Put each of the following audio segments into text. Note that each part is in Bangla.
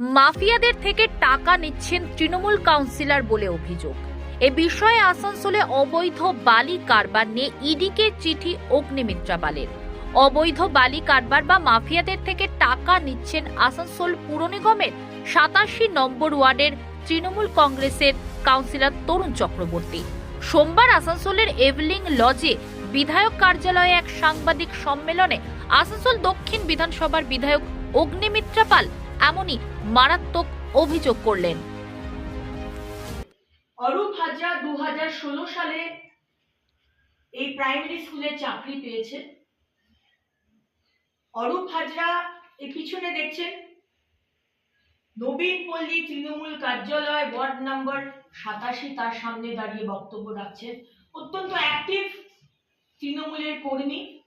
মাফিয়াদের থেকে টাকা নিচ্ছেন তৃণমূল কাউন্সিলর বলে অভিযোগ। এ বিষয়ে আসানসোলে অবৈধ বালি কারবার নিয়ে ইডিকে চিঠি অগ্নিমিত্রা পালের অবৈধ বালি কারবার বা মাফিয়াদের থেকে টাকা নিচ্ছেন আসানসোল পুর নিগমের সাতাশি নম্বর ওয়ার্ডের তৃণমূল কংগ্রেসের কাউন্সিলর তরুণ চক্রবর্তী। সোমবার আসানসোলের এভলিং লজে বিধায়ক কার্যালয়ে এক সাংবাদিক সম্মেলনে আসানসোল দক্ষিণ বিধানসভার বিধায়ক অগ্নিমিত্রা পাল এমনই মারাত্মক অভিযোগ করলেন। অরূপ হাজরা দু হাজার ষোলো সালে এই প্রাইমারি স্কুলে চাকরি পেয়েছে অরূপ হাজরা এই পিছনে দেখছেন নবীন পল্লী তৃণমূল কার্যালয় ওয়ার্ড নাম্বার সাতাশি, তার সামনে দাঁড়িয়ে বক্তব্য রাখছেন। অত্যন্ত অ্যাক্টিভ তৃণমূলের কর্মী।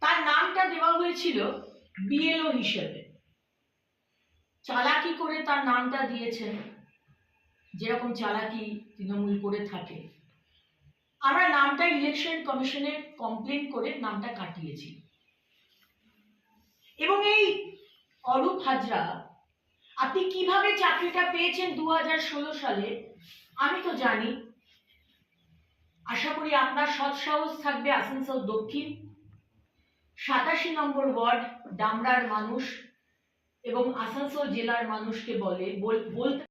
তার নামটা দেওয়া হয়েছিল বিএলও হিসেবে। চালাকি করে তার নামটা দিয়েছেন। যেরকম চালাকি তৃণমূল করে থাকে। আমরা নামটা ইলেকশন কমিশনে কমপ্লেন করে নামটা কাটিয়েছি। এবং এই অরূপ হাজরা, আপনি কীভাবে চাকরিটা পেয়েছেন দু হাজার ষোলো সালে, আমি তো জানি। আশা করি আপনার সৎসাহস থাকবে আসানসোল দক্ষিণ। সাতাশি নম্বর ওয়ার্ড, ডামরার মানুষ। এবং আসানসোল জেলার মানুষকে বলে বলতে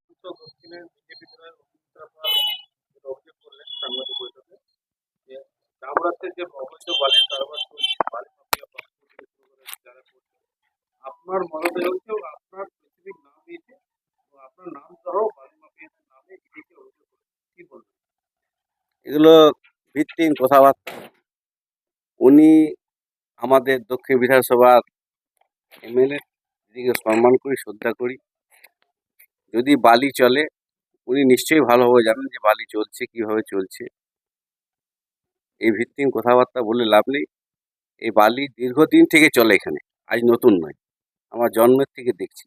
মাফিয়া আপনার মদতে হচ্ছে আপনার স্পেসিফিক নাম দিয়েছে আপনার নাম সহ বালি মাফিয়াদের নামে ইডিকে অভিযোগ কি বলবেন? এগুলো ভিত্তিহীন কথাবার্তা। উনি আমাদের দক্ষিণ বিধানসভার এমএলএ দিদিকে সম্মান করি, শ্রদ্ধা করি। যদি বালি চলে, উনি নিশ্চয়ই ভালোভাবে জানেন যে বালি চলছে, কীভাবে চলছে। এই ভিত্তিহীন কথাবার্তা বলে লাভ নেই। এই বালি দীর্ঘদিন থেকে চলে এখানে, আজ নতুন নয়, আমার জন্মের থেকে দেখছি।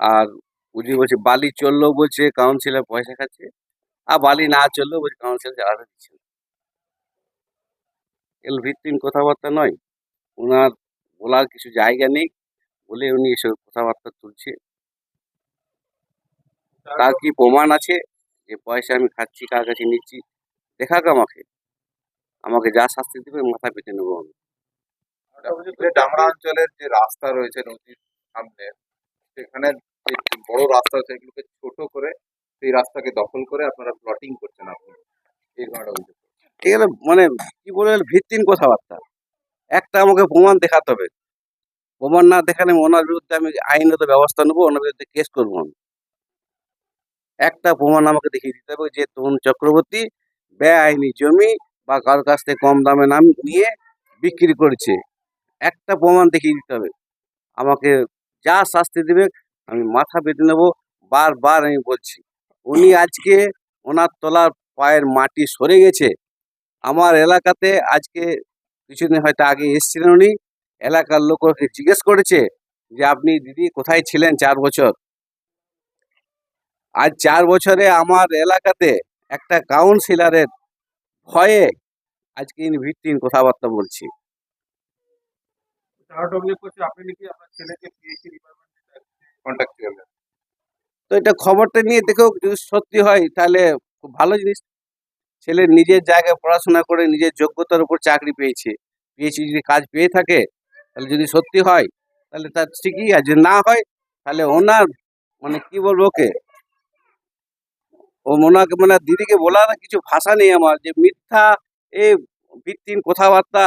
আর উনি বলছে, বালি চললেও বলছে কাউন্সিলর পয়সা খাচ্ছে। আর বালি না চললেও বলছে কাউন্সিলর চালাতে দিচ্ছে না। এগুলো ভিত্তিহীন কথাবার্তা নয় ওনার বলার কিছু জায়গা নেই। বলে উনি এসব কথাবার্তা তুলছে। তার কি প্রমাণ আছে? যে পয়সা আমি খাচ্ছি কার কাছে নিচ্ছি? দেখাক আমাকে। আমাকে যা শাস্তি দেবে মাথা পেতে নেব আমি। ডামরা অঞ্চলের যে রাস্তা রয়েছে নদীর সামনে সেখানে বড় রাস্তা সেগুলোকে ছোট করে সেই রাস্তাকে দখল করে আপনারা প্লটিং করছেন আপনি এই এগুলো মানে কি বলে ভিত্তিহীন কথাবার্তা। একটা আমাকে প্রমাণ দেখাতে হবে। প্রমাণ না দেখালে ওনার বিরুদ্ধে আমি আইনত ব্যবস্থা নেব, ওনার বিরুদ্ধে কেস করব আমি একটা প্রমাণ আমাকে দেখিয়ে দিতে হবে যে তরুণ চক্রবর্তী বেআইনি জমি বা কারোর কাছ থেকে কম দামে নাম নিয়ে বিক্রি করেছে। একটা প্রমাণ দেখিয়ে দিতে হবে। আমাকে যা শাস্তি দেবে আমি মাথা পেতে নেব, বারবার আমি বলছি। উনি আজকে ওনার তলার পায়ের মাটি সরে গেছে। আমার এলাকাতে আজকে কিছুদিন হয়তো আগে এসেছিলেন উনি। এলাকার লোক ওকে জিজ্ঞেস করেছে যে আপনি দিদি কোথায় ছিলেন চার বছর? আজ চার বছরে আমার এলাকাতে একটা কাউন্সিলারের ভয়ে আজকে ইনি ভিত্তিহীন কথাবার্তা বলছি। তো এটা খবরটা নিয়ে দেখো যদি সত্যি হয় তাহলে খুব ভালো জিনিস। ছেলে নিজের জায়গায় পড়াশোনা করে নিজের যোগ্যতার উপর চাকরি পেয়েছে পেয়েছে যদি কাজ পেয়ে থাকে, তাহলে যদি সত্যি হয়, তাহলে তার ঠিকই আছে, যদি না হয়, তাহলে ওনার মানে কি বলব ওকে? ও ওনাকে মানে দিদিকে বলার কিছু ভাষা নেই আমার, যে মিথ্যা এ ভিত্তিহীন কথাবার্তা